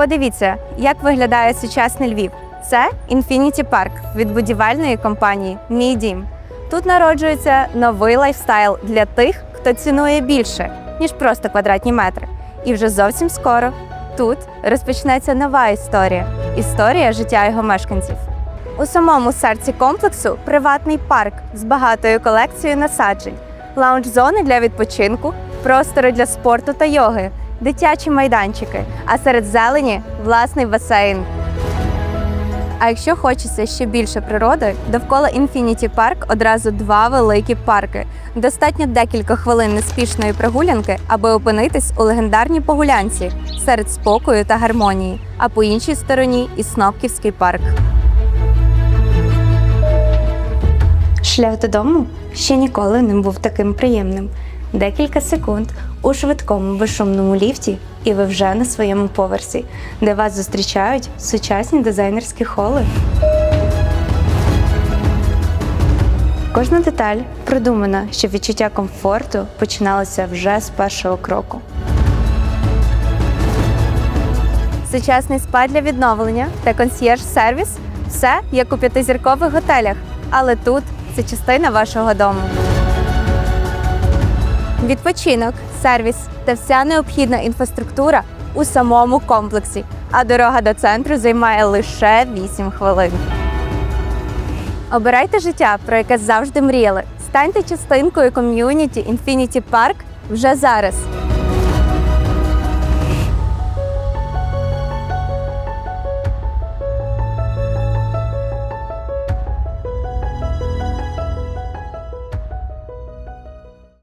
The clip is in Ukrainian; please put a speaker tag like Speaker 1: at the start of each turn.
Speaker 1: Подивіться, як виглядає сучасний Львів. Це Infinity Park від будівельної компанії Мій дім. Тут народжується новий лайфстайл для тих, хто цінує більше, ніж просто квадратні метри. І вже зовсім скоро тут розпочнеться нова історія історія життя його мешканців. У самому серці комплексу приватний парк з багатою колекцією насаджень, лаунж-зони для відпочинку, простори для спорту та йоги, дитячі майданчики, а серед зелені власний басейн. А якщо хочеться ще більше природи, довкола Infinity Park одразу два великі парки. Достатньо декілька хвилин неспішної прогулянки, аби опинитись у легендарній погулянці серед спокою та гармонії. А по іншій стороні і Снопківський парк. Шлях додому ще ніколи не був таким приємним. Декілька секунд у швидкому безшумному ліфті, і ви вже на своєму поверсі, де вас зустрічають сучасні дизайнерські холи. Кожна деталь продумана, щоб відчуття комфорту починалося вже з першого кроку. Сучасний спа для відновлення та консьєрж-сервіс все як у п'ятизіркових готелях, але тут це частина вашого дому. Відпочинок, сервіс та вся необхідна інфраструктура у самому комплексі, а дорога до центру займає лише 8 хвилин. Обирайте життя, про яке завжди мріяли. Станьте частинкою ком'юніті Infinity Park вже зараз.